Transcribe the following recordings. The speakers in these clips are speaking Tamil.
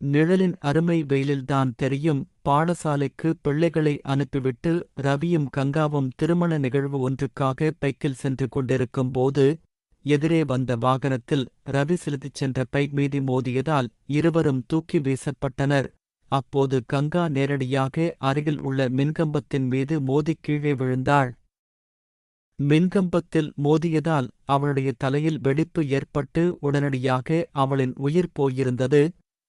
நிழலின் அருமை வெயிலில்தான் தெரியும். பாடசாலைக்கு பிள்ளைகளை அனுப்பிவிட்டு ரவியும் கங்காவும் திருமண நிகழ்வு ஒன்றுக்காக பைக்கில் சென்று கொண்டிருக்கும் போது எதிரே வந்த வாகனத்தில் ரவி செலுத்திச் சென்ற பைக் மீது மோதியதால் இருவரும் தூக்கி வீசப்பட்டனர். அப்போது கங்கா நேரடியாக அருகில் உள்ள மின்கம்பத்தின் மீது மோதி கீழே விழுந்தாள். மின்கம்பத்தில் மோதியதால் அவளுடைய தலையில் வெடிப்பு ஏற்பட்டு உடனடியாக அவளின் உயிர் போயிருந்தது.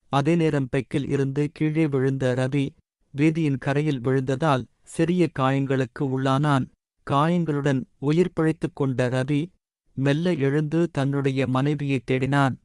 அதே நேரம் பெக்கில் இருந்து கீழே விழுந்த ரவி வீதியின் கரையில் விழுந்ததால் சிறிய காயங்களுக்கு உள்ளானான். காயங்களுடன் உயிர் பிழைத்துக் கொண்ட ரவி மெல்ல எழுந்து தன்னுடைய மனைவியைத் தேடினான்.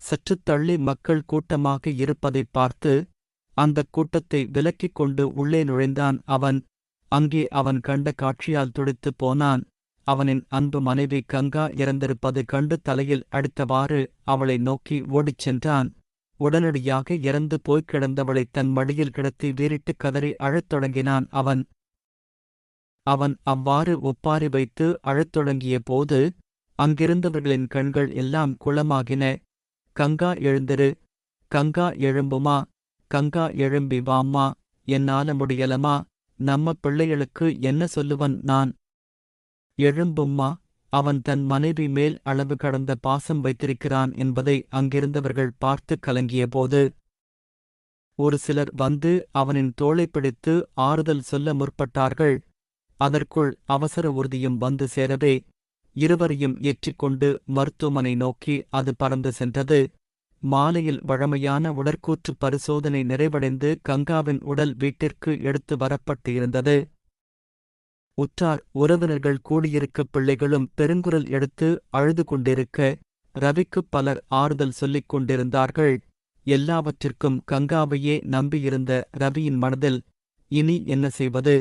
சற்றுத் தள்ளி மக்கள் கூட்டமாக இருப்பதைப் பார்த்து அந்தக் கூட்டத்தை விலக்கிக் கொண்டு உள்ளே நுழைந்தான் அவன். அங்கே அவன் கண்ட காட்சியால் துடித்துப் போனான். அவனின் அன்பு மனைவி கங்கா இறந்திருப்பது கண்டு தலையில் அடித்தவாறு அவளை நோக்கி ஓடிச் சென்றான். உடனடியாக இறந்து போய்க் கிடந்தவளை தன் மடியில் கிடத்தி வீறிட்டு கதறி அழத் தொடங்கினான் அவன். அவன் அவ்வாறு ஒப்பாரி வைத்து அழத் தொடங்கிய போது அங்கிருந்தவர்களின் கண்கள் எல்லாம் குளமாகின. கங்கா எழுந்திரு. கங்கா எழும்புமா? கங்கா எழும்பி வாம்மா. என்னால முடியலமா? நம்ம பிள்ளைகளுக்கு என்ன சொல்லுவன் நான்? எழும்பும்மா? அவன் தன் மனைவி மேல் அளவு கடந்த பாசம் வைத்திருக்கிறான் என்பதை அங்கிருந்தவர்கள் பார்த்து கலங்கியபோது ஒரு சிலர் வந்து அவனின் தோளை பிடித்து ஆறுதல் சொல்ல முற்பட்டார்கள். அதற்குள் அவசர உறுதியும் வந்து சேரவே இருவரையும் ஏற்றிக்கொண்டு மருத்துவமனை நோக்கி அது பறந்து சென்றது. மாலையில் வழமையான உடற்கூற்று பரிசோதனை நிறைவடைந்து கங்காவின் உடல் வீட்டிற்கு எடுத்து வரப்பட்டு இருந்தது உற்றார் உறவினர்கள் கூடியிருக்க பிள்ளைகளும் பெருங்குரல் எடுத்து அழுது கொண்டிருக்க ரவிக்குப் பலர் ஆறுதல் சொல்லிக் கொண்டிருந்தார்கள். எல்லாவற்றிற்கும் கங்காவையே நம்பியிருந்த ரவியின் மனதில் இனி என்ன செய்வது?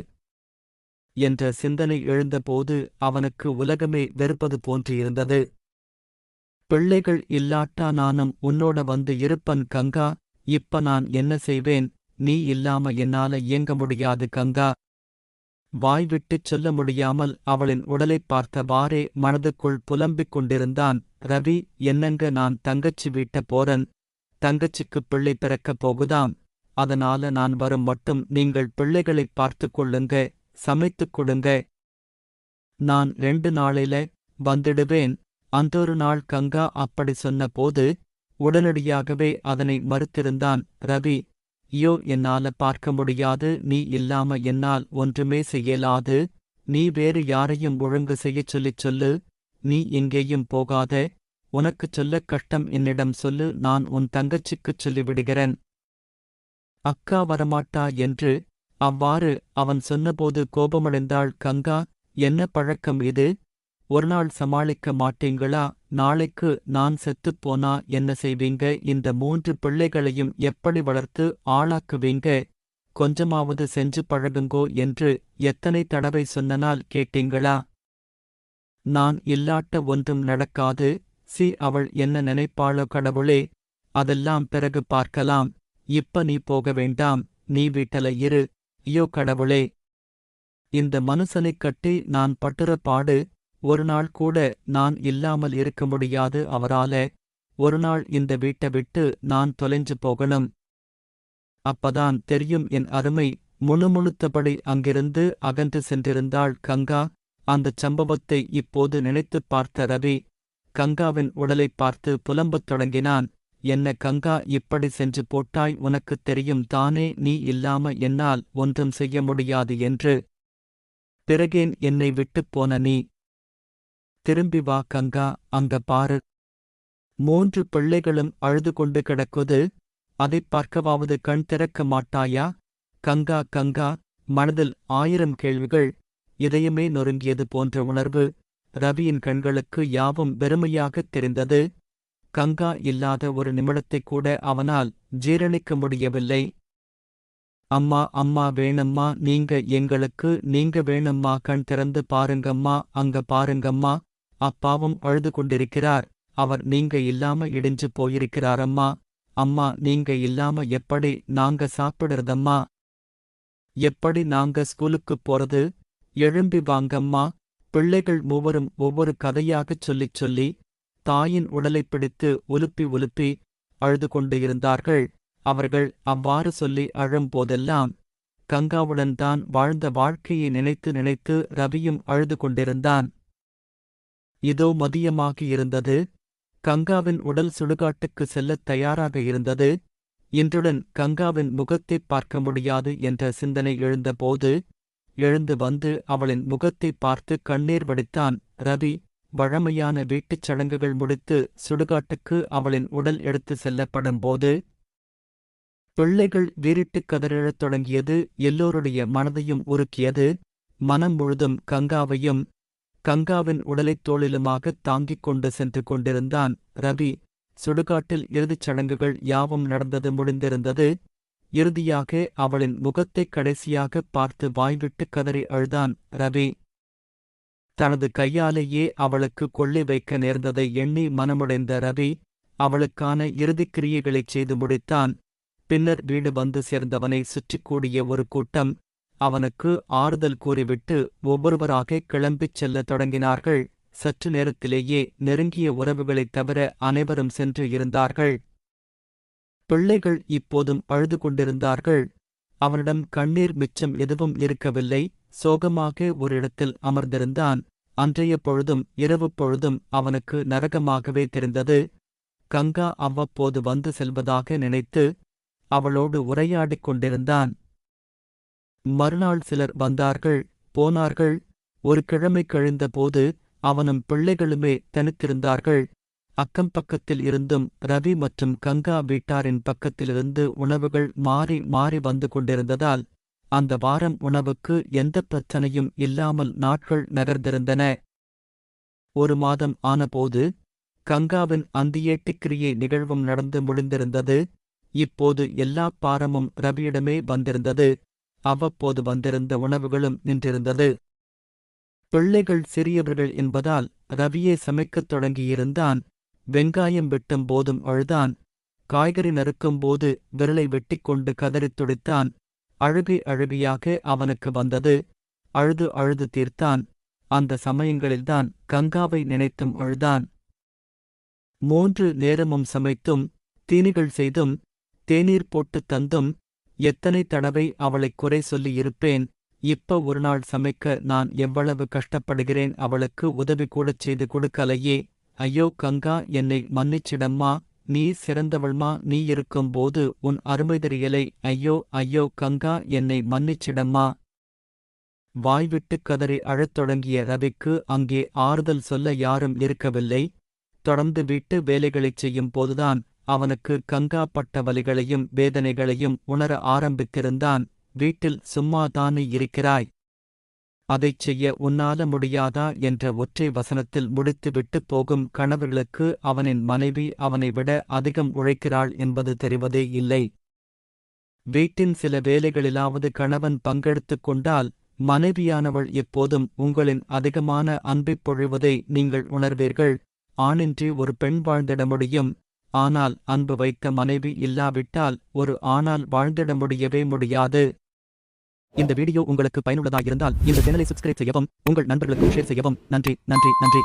என்ற சிந்தனை எழுந்தபோது அவனுக்கு உலகமே வெறுப்பது போன்றிருந்தது. பிள்ளைகள் இல்லாட்டா நானும் உன்னோட வந்து இருப்பன் கங்கா இப்ப நான் என்ன செய்வேன்? நீ இல்லாம என்னால இயங்க முடியாது கங்கா. வாய்விட்டுச் சொல்ல முடியாமல் அவளின் உடலைப் பார்த்தவாறே மனதுக்குள் புலம்பிக் கொண்டிருந்தான். ரவி என்னங்க நான் தங்கச்சி வீட்ட போறன்? தங்கச்சிக்குப் பிள்ளை பிறக்கப் போகுதாம்? அதனால நான் வரும் மட்டும் நீங்கள் பிள்ளைகளைப் பார்த்துக் கொள்ளுங்க சமைத்துக் கொடுங்க. நான் ரெண்டு நாளில வந்துடுவேன். அந்தொரு நாள் கங்கா அப்படி சொன்னபோது உடனடியாகவே அதனை மறுத்திருந்தான். ரவி ஐயோ என்னால பார்க்க முடியாது. நீ இல்லாம என்னால் ஒன்றுமே செய்யலாது. நீ வேறு யாரையும் ஒழுங்கு செய்யச் சொல்லிச் சொல்லு. நீ எங்கேயும் போகாத. உனக்குச் சொல்லக் கஷ்டம் என்னிடம் சொல்லு. நான் உன் தங்கச்சிக்குச் சொல்லிவிடுகிறேன். அக்கா வரமாட்டா என்று அவ்வாறு அவன் சொன்னபோது கோபமடைந்தாள் கங்கா. என்ன பழக்கம் இது? ஒரு நாள் சமாளிக்க மாட்டீங்களா? நாளைக்கு நான் செத்துப் போனா என்ன செய்வீங்க? இந்த மூன்று பிள்ளைகளையும் எப்படி வளர்த்து ஆளாக்குவீங்க? கொஞ்சமாவது செஞ்சு பழகுங்கோ என்று எத்தனை தடவை சொன்னனால் கேட்டீங்களா? நான் இல்லாட்ட ஒன்றும் நடக்காது. சி அவள் என்ன நினைப்பாளோ கடவுளே? அதெல்லாம் பிறகு பார்க்கலாம். இப்ப நீ போக வேண்டாம். நீ வீட்டல இரு. ஐயோ கடவுளே. இந்த மனுஷனைக் கட்டி நான் பட்டுற பாடு. ஒருநாள் கூட நான் இல்லாமல் இருக்க முடியாது அவரால. ஒருநாள் இந்த வீட்டை விட்டு நான் தொலைஞ்சு போகணும். அப்பதான் தெரியும் என் அருமை முணுமுணுத்தபடி அங்கிருந்து அகன்று சென்றிருந்தாள் கங்கா. அந்தச் சம்பவத்தை இப்போது நினைத்துப் பார்த்த ரவி கங்காவின் உடலைப் பார்த்து புலம்பத் தொடங்கினான். என்ன கங்கா இப்படி சென்று போட்டாய்? உனக்குத் தெரியும் தானே நீ இல்லாம என்னால் ஒன்றும் செய்ய முடியாது என்று. பிறகேன் என்னை விட்டுப் போன நீ திரும்பி வா கங்கா அங்க பாரு. மூன்று பிள்ளைகளும் அழுது கொண்டு கிடக்குது. அதைப் பார்க்கவாவது கண் திறக்க மாட்டாயா? கங்கா கங்கா மனதில் ஆயிரம் கேள்விகள். இதயமே நொறுங்கியது போன்ற உணர்வு. ரவியின் கண்களுக்கு யாவும் வெறுமையாகத் தெரிந்தது. கங்கா இல்லாத ஒரு நிமிடத்தைக் கூட அவனால் ஜீரணிக்க முடியவில்லை. அம்மா அம்மா வேணம்மா நீங்க எங்களுக்கு நீங்க வேணம்மா கண் திறந்து பாருங்கம்மா அங்க பாருங்கம்மா. அப்பாவும் அழுது கொண்டிருக்கிறார். அவர் நீங்க இல்லாம இடிஞ்சு போயிருக்கிறாரம்மா அம்மா. நீங்க இல்லாம எப்படி நாங்க சாப்பிடுறதம்மா? எப்படி நாங்க ஸ்கூலுக்குப் போறது? எழும்பி வாங்கம்மா. பிள்ளைகள் மூவரும் ஒவ்வொரு கதையாகச் சொல்லிச் சொல்லி தாயின் உடலைப் பிடித்து உலுப்பி உலுப்பி அழுது கொண்டு இருந்தார்கள் அவர்கள் அவ்வாறு சொல்லி அழும் போதெல்லாம் கங்காவுடன் தான் வாழ்ந்த வாழ்க்கையை நினைத்து நினைத்து ரவியும் அழுது கொண்டிருந்தான். இதோ மதியமாக இருந்தது. கங்காவின் உடல் சுடுகாட்டுக்கு செல்லத் தயாராக இருந்தது. இன்றுடன் கங்காவின் முகத்தைப் பார்க்க முடியாது என்ற சிந்தனை எழுந்தபோது எழுந்து வந்து அவளின் முகத்தைப் பார்த்து கண்ணீர் வடித்தான். ரவி வழமையான வீட்டுச் சடங்குகள் முடித்து சுடுகாட்டுக்கு அவளின் உடல் எடுத்து செல்லப்படும் போது பிள்ளைகள் வீறிட்டுக் கதறிழத் தொடங்கியது. எல்லோருடைய மனதையும் உருக்கியது. மனம் முழுதும் கங்காவையும் கங்காவின் உடலைத் தோளிலுமாகத் தாங்கிக் கொண்டு சென்று கொண்டிருந்தான் ரவி. சுடுகாட்டில் இறுதிச் சடங்குகள் யாவும் நடந்தது முடிந்திருந்தது. இறுதியாக அவளின் முகத்தைக் கடைசியாகப் பார்த்து வாய்விட்டு கதறி அழுதான் ரவி. தனது கையாலேயே அவளுக்கு கொள்ளி வைக்க நேர்ந்ததை எண்ணி மனமுடைந்த ரவி அவளுக்கான இறுதிக் கிரியைகளைச் செய்து முடித்தான். பின்னர் வீடு வந்து சேர்ந்தவனை சுற்றிக் கூடிய ஒரு கூட்டம் அவனுக்கு ஆறுதல் கூறிவிட்டு ஒவ்வொருவராக கிளம்பிச் செல்லத் தொடங்கினார்கள். சற்று நேரத்திலேயே நெருங்கிய உறவுகளைத் தவிர அனைவரும் சென்று இருந்தார்கள். பிள்ளைகள் இப்போதும் அழுது கொண்டிருந்தார்கள். அவனிடம் கண்ணீர் மிச்சம் எதுவும் இருக்கவில்லை. சோகமாக ஒரு இடத்தில் அமர்ந்திருந்தான். அன்றைய பொழுதும் இரவு பொழுதும் அவனுக்கு நரகமாகவே தெரிந்தது. கங்கா அவ்வப்போது வந்து செல்வதாக நினைத்து அவளோடு உரையாடிக் கொண்டிருந்தான். மறுநாள் சிலர் வந்தார்கள் போனார்கள். ஒரு கிழமை கழிந்தபோது அவனும் பிள்ளைகளுமே தனித்திருந்தார்கள். அக்கம் பக்கத்தில் இருந்தும் ரவி மற்றும் கங்கா வீட்டாரின் பக்கத்திலிருந்து உணவுகள் மாறி மாறி வந்து கொண்டிருந்ததால் அந்த வாரம் உணவுக்கு எந்த பிரச்சனையும் இல்லாமல் நாட்கள் நகர்ந்திருந்தன. ஒரு மாதம் ஆனபோது கங்காவின் அந்தியேட்டிக்கிரியை நிகழ்வும் நடந்து முடிந்திருந்தது. இப்போது எல்லா பாரமும் ரவியிடமே வந்திருந்தது. அவ்வப்போது வந்திருந்த உணவுகளும் நின்றிருந்தது. பிள்ளைகள் சிறியவர்கள் என்பதால் ரவியே சமைக்கத் தொடங்கியிருந்தான். வெங்காயம் வெட்டும் போதும் அழுதான். காய்கறி நறுக்கும் போது விரலை வெட்டிக்கொண்டு கதறித் துடித்தான். அழுகை அழுகையாக அவனுக்கு வந்தது. அழுது அழுது தீர்த்தான். அந்த சமயங்களில்தான் கங்காவை நினைத்தும் அழுதான். மூன்று நேரமும் சமைத்தும் தீனிகள் செய்தும் தேநீர் போட்டுத் தந்தும் எத்தனை தடவை அவளைக் குறை சொல்லியிருப்பேன் இப்ப ஒரு நாள் சமைக்க நான் எவ்வளவு கஷ்டப்படுகிறேன் அவளுக்கு உதவி கூடச் செய்து கொடுக்கலையே. ஐயோ கங்கா என்னை மன்னிச்சிடம்மா. நீ சிறந்தவள்மா நீ இருக்கும்போது உன் அருமை தெரியலை. ஐயோ ஐயோ கங்கா என்னை மன்னிச்சிடம்மா. வாய்விட்டு கதறி அழத் தொடங்கிய ரவிக்கு அங்கே ஆறுதல் சொல்ல யாரும் இருக்கவில்லை. தொடர்ந்து வீட்டு வேலைகளைச் செய்யும் போதுதான் அவனுக்கு கங்கா பட்ட வலிகளையும் வேதனைகளையும் உணர ஆரம்பித்திருந்தான். வீட்டில் சும்மாதானே இருக்கிறாய்? அதைச் செய்ய உன்னால முடியாதா? என்ற ஒற்றை வசனத்தில் முடித்துவிட்டு போகும் கணவர்களுக்கு அவனின் மனைவி அவனை விட அதிகம் உழைக்கிறாள் என்பது தெரிவதே இல்லை. வீட்டின் சில வேலைகளிலாவது கணவன் பங்கெடுத்துக் கொண்டால் மனைவியானவள் எப்போதும் உங்களின் அதிகமான அன்பைப் பொழிவதை நீங்கள் உணர்வீர்கள். ஆணின்றி ஒரு பெண் வாழ்ந்திட முடியும். ஆனால் அன்பு வைக்க மனைவி இல்லாவிட்டால் ஒரு ஆணால் வாழ்ந்திட முடியவே முடியாது. இந்த வீடியோ உங்களுக்கு பயனுள்ளதாக இருந்தால் இந்த சேனலை சப்ஸ்கிரைப் செய்யவும் உங்கள் நண்பர்களுக்கும் ஷேர் செய்யவும். நன்றி நன்றி நன்றி.